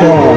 God.